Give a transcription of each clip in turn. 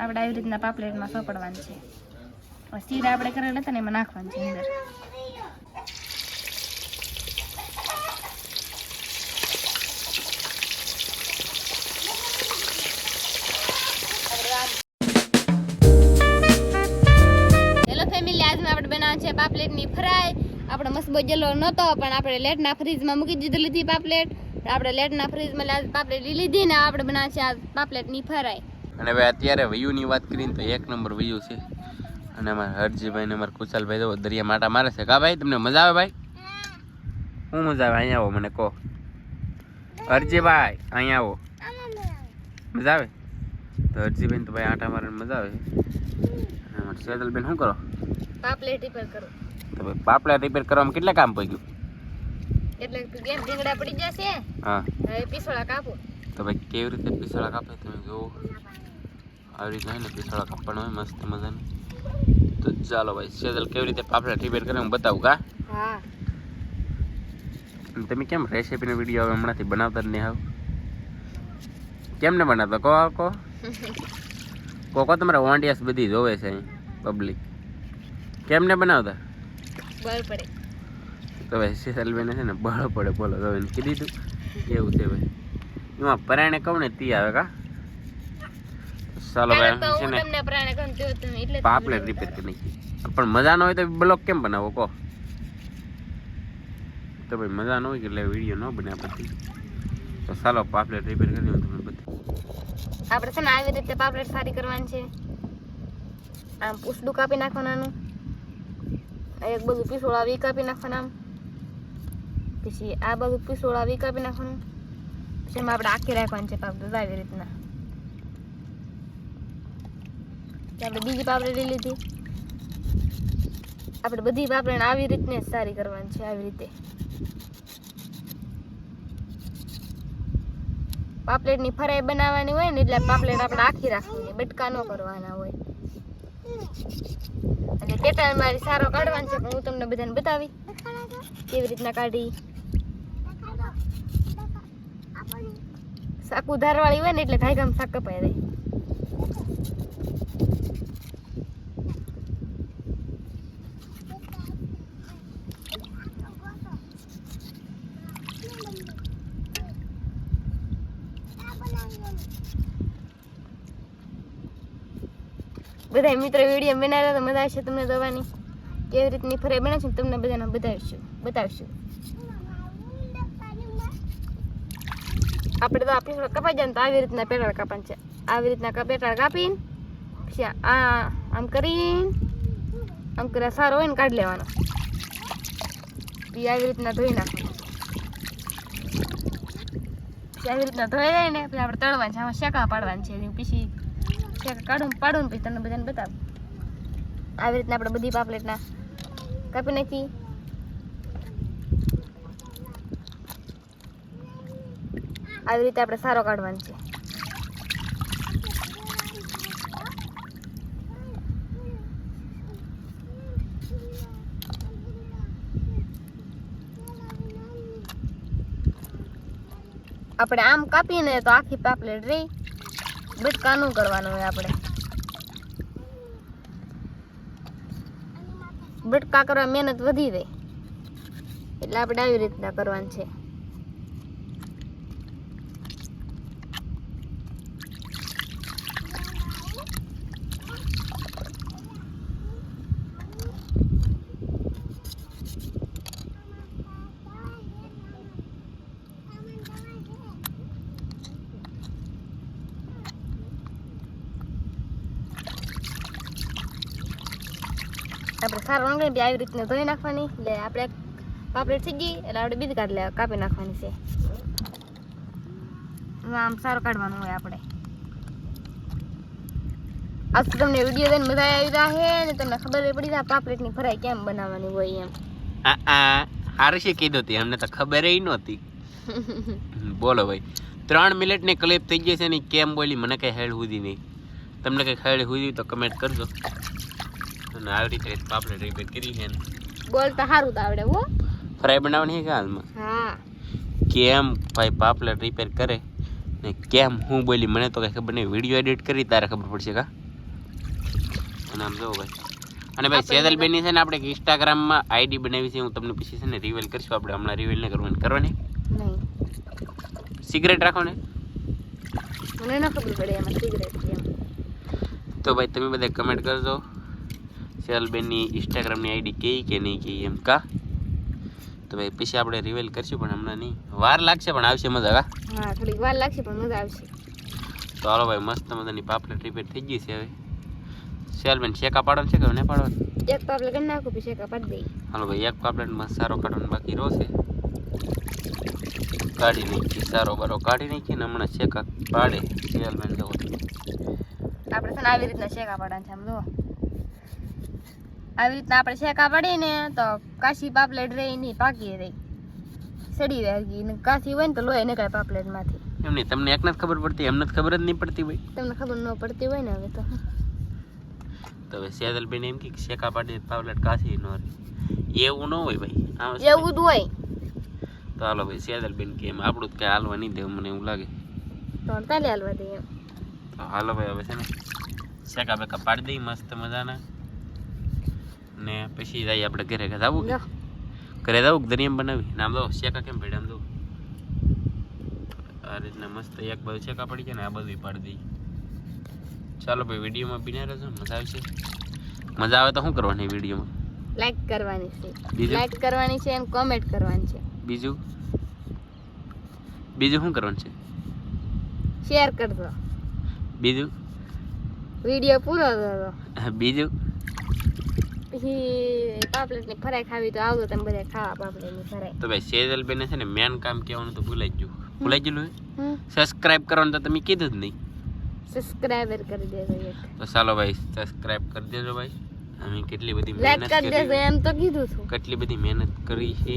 આપણે આવી રીતના પાપલેટમાં સોપડવાનું છે. સીડ આપણે કરેલા હતા ને એમાં નાખવાનું છે અંદર. હેલો ફેમિલી આજમાં આપણે બનાવવાનું છે પાપલેટની ફ્રાય. આપણે મસ્ત બજેલો નહોતો, પણ આપણે લેટના ફ્રીજમાં મૂકી દીધેલી હતી પાપલેટ. આપણે લેટના ફ્રીજમાં પાપલેટ લીધી ને આપણે બનાવે છે આ પાપલેટની ફ્રાય. અને હવે અત્યારે વયુની વાત કરીને તો એક નંબર વયુ છે. અને અમારા હરજીભાઈ ને અમારા કુશાલભાઈ તો દરિયા માટા મારે છે. કા ભાઈ તમને મજા આવે ભાઈ? શું મજા આવે? અહીંયા આવો મને કહો. હરજીભાઈ અહીંયા આવો. મજા આવે? તો હરજીભાઈ તો ભાઈ આટા મારે મજા આવે. અને અમારા શું કરો? પાપલેટ રિપેર કરો. તો ભાઈ પાપડા રિપેર કરવામાં કેટલા કામ પગ્યું? એટલે ગેમ ઢીંગડા પડી જશે. હા. હવે પીસોળા કાપો. તો ભાઈ કેવી રીતે પીસોળા કાપે તમે જુઓ આવી રીતના ને પીસળા કાપવાના હોય મસ્ત મજાની. તો ચાલો ભાઈ સેદલ કેવી રીતે પાપડા રિપેર કરે હું બતાવું કા હા. તમે કેમ રેસીપીનો વીડિયો હવે હમણાંથી બનાવતા જ નહીં આવ? કેમ ને બનાવતા? કહો કહો. કહો તમારા વાંડિયાસ બધી જોવે છે પબ્લિક કેમ ને બનાવતા? બળ પડે. તો ભાઈ સેસલબેને છે ને બળ પડે બોલો તો એને કીધી એવું છે ભાઈ. એમાં પરાણે કહું ને તી આવે કા? ચાલો ભાઈ છે ને? પાપલેટ રિપેર કરી નાખી પણ મજા ન હોય તો બ્લોક કેમ બનાવો કહો? તો ભાઈ મજા ન હોય કે એટલે વીડિયો ન બને પછી. તો ચાલો પાપલેટ રિપેર કરી દઉં તમને બધું આપણે છે ને આવી રીતે પાપલેટ સારી કરવાની છે. આમ પૂછડું કાપી નાખવાનું. એક બધું પીસોળા વી કાપી નાખવાના. આમ પછી આ બધું પીસોળા વી કાપી નાખવાનું. પછી એમાં આપણે આખી રાખવાની છે પાપલેટ આવી રીતના તો આપણે બીજી પાપડી લઈ લીધી. આપણે બધી પાપડીને આવી રીતને જ સારી કરવાની છે આવી રીતે. પાપલેટની ફરાઈ બનાવવાની હોય ને એટલે પાપલેટ આપણે આખી રાખવાની બટકા ન કરવાના હોય. અને પેટર્ન મારી સારો કાઢવાનો છે પણ હું તમને બધાને બતાવી. કેવી રીતના કાઢી. સાકુ ધારવાળી હોય ને એટલે ઘાય ગામ શાક કપાઈ દે બધા મિત્રો વીડિયો બનાવ્યા તો મજા આવશે તમને દવાની કેવી રીતની ફરાઈ બને છે તમને બધાને બતાવીશું બતાવીશું. આપણે તો આપણે કપાઈ જાય તો આવી રીતના પેટાળ કાપવાનું છે. આવી રીતના પેટાળ કાપીને પછી આ આમ કરીને આમ કર્યા સારો હોય ને કાઢી લેવાનો. આવી રીતના ધોઈ નાખવાનું પછી આવી રીતના ધોઈ જાય ને, પછી આપણે તળવાનું છે આમાં શેકા પાડવાનું છે. પછી શેકા કાઢું પાડું પછી તમને બધાને બતાવું. આવી રીતના આપણે બધી પાપલેટના કાપી નાખી. આવી રીતે આપણે સારો કાઢવાનો છે. આપણે આમ કાપીને તો આખી પાપલેટ રહી. બટકાનું કરવાનું હોય આપણે. બટકા કરવા મહેનત વધી જાય. એટલે આપણે આવી રીતના કરવાનું છે. આપણે સારો રંગણી બી આવી રીતના ધોઈ નાખવાની. એટલે આપણે પાપલેટ થઈ ગઈ એટલે આપણે બીજ કાઢી લે કાપી નાખવાની છે. આમ સારો કાઢવાનું હોય આપણે. આજ તો તમને વીડિયો જોઈને મજા આવી રહ્યા છે ને તમને ખબર પડી જાય પાપલેટની ફરાઈ કેમ બનાવવાની હોય એમ. આ આ હારશે કીધું હતી અમને તો ખબર નહોતી. બોલો ભાઈ ત્રણ મિનિટની ક્લિપ થઈ ગઈ છે ને કેમ બોલી? મને કઈ હેડ સુધી નહીં. તમને કઈ હેડ સુધી તો કમેન્ટ કરજો. અને આવી રીતે પાપલેટ રિપેર કરી છે સારું તો આવડે હો. ફ્રાય બનાવવાની છે કે હાલમાં? હા. કેમ ભાઈ પાપલેટ રિપેર કરે? ને કેમ હું બોલી મને તો કઈ ખબર નહીં. વીડિયો એડિટ કરી તારે ખબર પડશે કા? અને આમ જોવો ભાઈ. અને ભાઈ સેદલબેનની છે ને આપણે ઇન્સ્ટાગ્રામમાં આઈડી બનાવી છે. હું તમને પછી છે ને રિવીલ કરશું. આપણે હમણાં રિવીલ ને કરવાની. કરવાની? નહીં. સિગરેટ રાખો ને મને ન ખબર પડે એમાં સિગરેટ તો ભાઈ તમે બધા કમેન્ટ કરજો. સેદલબેનની ઇન્સ્ટાગ્રામની આઈડી કહી કે નહીં કહી એમ કા? તો ભાઈ પછી આપણે રિવેલ કરશું પણ હમણાં નહીં. વાર લાગશે પણ આવશે મજા કા? હા થોડીક વાર લાગશે પણ મજા આવશે. તો હાલો ભાઈ મસ્ત મજાની પાપલેટ રિપેર થઈ ગઈ છે હવે. સેલબેન શેકા પાડવાનું છે કે નહીં પાડવાનું? એક પાપલે કરી નાખું પછી એક પાડી દઈ. હાલો ભાઈ એક પાપલેટમાં સારો કાઢવાનો બાકી રોશે કાઢી નાખી સારો બારો કાઢી નાખી ને હમણાં શેકા પાડે સેલબેન જવો આપણે છે આવી રીતના શેકા પાડવાનું છે આમ જુઓ. આવી રીતના આપણે શેકા પાડીએ ને તો કાશી પાપલેટ રહી નહીં પાકી રહી. સડી રહી ને કાશી હોય ને તો લોહી નીકળે પાપલેટમાંથી. એમ નહીં તમને એકને જ ખબર પડતી એમને જ ખબર જ નહીં પડતી ભાઈ તમને ખબર ન પડતી હોય ને હવે તો. તો હવે સેદલબેન એમ કે શેકા પાડી પાપલેટ કાશી ન રહી. એવું ન હોય ભાઈ. એવું જ હોય. તો હાલો ભાઈ સેદલબેન કે એમ આપણું જ કાંઈ હાલવા નહીં દે મને એવું લાગે. તો હાલવા દે એમ. તો હાલો ભાઈ હવે છે ને શેકા બેકા પાડી દઈ મસ્ત મજાના. ને પછી જઈએ આપણે ઘરે. ઘરે આવું ઘરે જવું દરિયામ બનાવી? નામ દો શેકા કેમ ભેડા દો આ રીતના મસ્ત એક બાજુ શેકા પડી છે ને આ બાજુ પાડી દઈ ચાલો ભાઈ વિડીયોમાં બિના રહેજો મજા આવશે. મજા આવે તો શું કરવાની વિડીયોમાં? લાઈક કરવાની છે? લાઈક કરવાની છે અને કોમેન્ટ કરવાની છે. બીજું? બીજું શું કરવાનું છે? શેર કરજો. બીજું? વીડિયો પૂરો થતો બીજું? પછી પાપલેટની ફરાઈ ખાવી તો આવજો તમે બધા ખાવા પાપલેટની ફરાઈ તો ભાઈ સેજલ બેને છે ને મેન કામ કહેવાનું તો ભૂલાઈ ગયું. ભૂલાઈ ગયેલું સબસ્ક્રાઇબ કરવાનું તો તમે કીધું જ નહીં. સબસ્ક્રાઈબર કરી દેજો તો ચાલો ભાઈ સબસ્ક્રાઇબ કરી દેજો ભાઈ. અમે કેટલી બધી મહેનત કરી દેજો કરી. એમ તો કીધું છું. કેટલી બધી મહેનત કરી છે.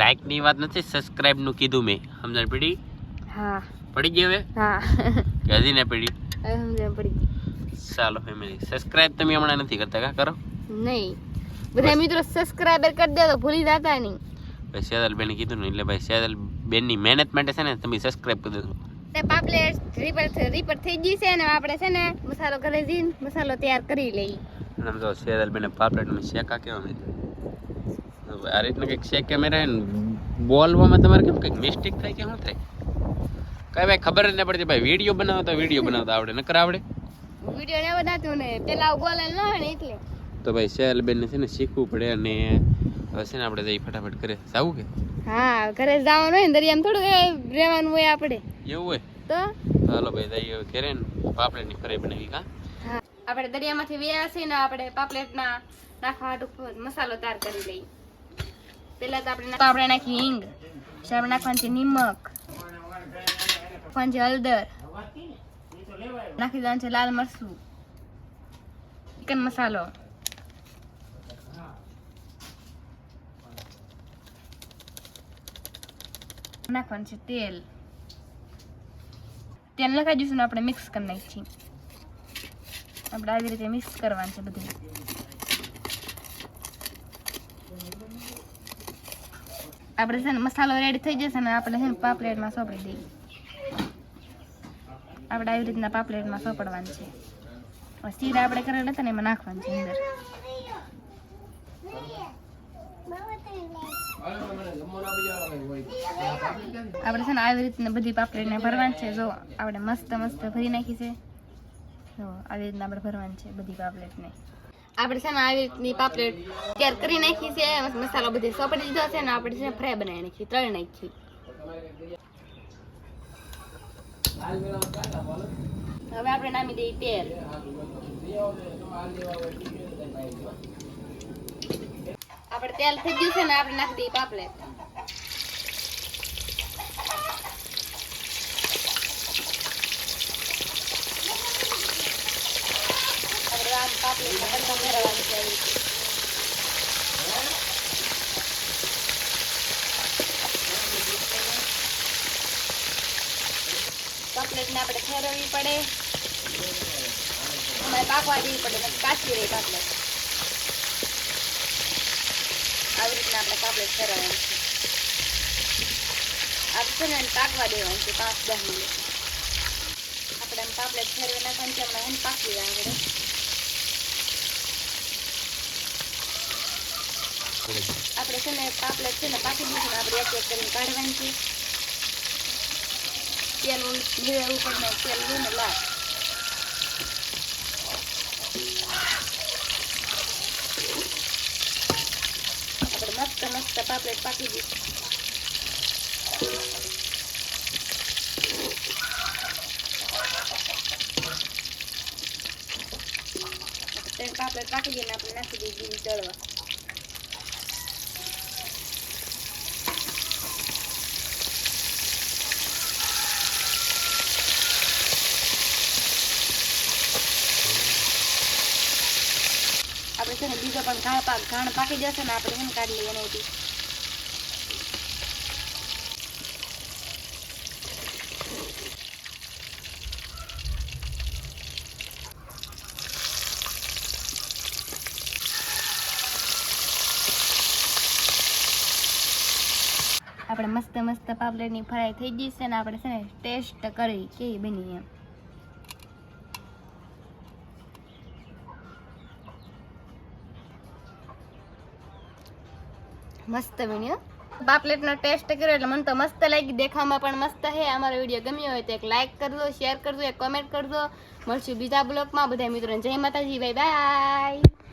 લાઈકની વાત નથી સબસ્ક્રાઇબનું કીધું મેં. સમજણ પડી? હા. પડી ગઈ હવે? હા. કે હજી ના પડી. સમજણ પડી ચાલો ફેમિલી સબસ્ક્રાઇબ તમે હમણાં નથી કરતા કા? કરો. નહીં. બધા મિત્રો સબસ્ક્રાઈબર કરી દેજો ભૂલી જતા નહીં. ભાઈ સેદલ બેને કીધું ને એટલે ભાઈ સેદલ બેનની મહેનત માટે છે ને તમે સબસ્ક્રાઇબ કરી દેજો. તે પાપલેટ રીપર રીપર થઈ ગઈ છે ને આપણે છે ને મસાલો ઘરે જઈને મસાલો તૈયાર કરી લઈ આમ તો સેદલ બેને પાપલેટમાં શેકા કેવા મેં આ રીતના કંઈક શેક કેમેરા મેરે બોલવામાં તમારે કેમ કંઈક મિસ્ટેક થાય કે શું થાય? કઈ ભાઈ ખબર જ ન પડતી ભાઈ વીડિયો બનાવતા વીડિયો બનાવતા આવડે નકર આવડે. વીડિયો ને બનાવતું ને પેલા બોલે ન હોય ને એટલે. તો ભાઈ સેલ બેનને છે ને શીખવું પડે અને હવે છે ને આપણે જઈ ફટાફટ કરે જાવું કે? હા ઘરે જવાનું હોય ને દરિયામાં થોડું રહેવાનું હોય આપણે. એવું હોય? તો? ચાલો હાલો ભાઈ જઈએ ઘરે ને. પાપલેટની ફરાઈ બનાવી કા આપણે દરિયામાંથી વ્યા છે ને આપણે પાપલેટના નાખવા હાટું મસાલો તૈયાર કરી લઈએ. પહેલા તો આપણે તો આપણે નાખી હિંગ. પછી આપણે નાખવાનું છે નિમક. નાખવાનું છે હળદર. નાખી દેવાનું છે લાલ મરચું. ચિકન મસાલો. નાખવાનું છે તેલ. તેલ નખાઈ દઈશું ને આપણે મિક્સ કરી નાખીએ આપણે આવી રીતે મિક્સ કરવાનું છે બધું. આપણે છે ને મસાલો રેડી થઈ જશે ને આપણે છે ને પાપલેટમાં સોંપડી દઈએ. આપણે આવી રીતના પાપલેટમાં સોંપડવાનું છે. શીરા આપણે કરેલા હતા ને એમાં નાખવાનું છે અંદર. આપણે છે ને આવી રીતના બધી પાપલેટને ભરવાની છે. જો આપણે મસ્ત મસ્ત ભરી નાખી છે. જો આવી રીતના આપણે ભરવાની છે બધી પાપલેટને. આપણે છે ને આવી રીતની પાપલેટ તૈયાર કરી નાખી છે. મસાલો બધે સોપડી દીધો છે ને આપણે છે ને ફ્રાય બનાવી નાખી તળી નાખી. હવે આપણે નામી દઈએ તેલ. આપણે તેલ થઈ ગયું છે ને, આપણે નાખી દઈએ પાપલેટ. પાપલેટ ફેરવવાની છે રીતે. આપણે ફેરવવી પડે. અમારે પાકવા દેવી પડે, પછી કાચી રહી પાપલેટ. આવી રીતના આપણે કાપલેટ ફેરવવાનું છે. આ છે ને પાકવા દેવાનું છે પાંચ દસ મિનિટ. આપણે એમ પાપલેટ ફેરવી નાખવાનું છે, હમણાં એમ પાકી આગળ આપણે છે ને પાપલેટ છે ને પાકી દીધું આપણે એક એક કરીને કાઢવાની છે. તેલ ઉપર તેલ લઈને લાવ મસ્ત પાપલેટ પાકી ત્રણ પાપલેટ પાકી દઈને આપણે નાખી દઈએ જીરું ચડવા આપણે છે ને બીજો પણ ઘાણ પાક ઘાણ પાકી જશે ને આપણે એમ કાઢી લઈએ એનાથી. આપણે મસ્ત મસ્ત પાપલેટની ફ્રાય થઈ ગઈ છે ને આપણે છે ને ટેસ્ટ કરી કેવી બની એમ. મસ્ત બની પાપલેટનો ટેસ્ટ કર્યો એટલે મને તો મસ્ત લાગી દેખાવામાં પણ મસ્ત છે. અમારો વીડિયો ગમ્યો હોય તો એક લાઈક કરજો શેર કરજો, એક કોમેન્ટ કરજો. મળશું બીજા બ્લોગમાં. બધા મિત્રોને જય માતાજી. Bye bye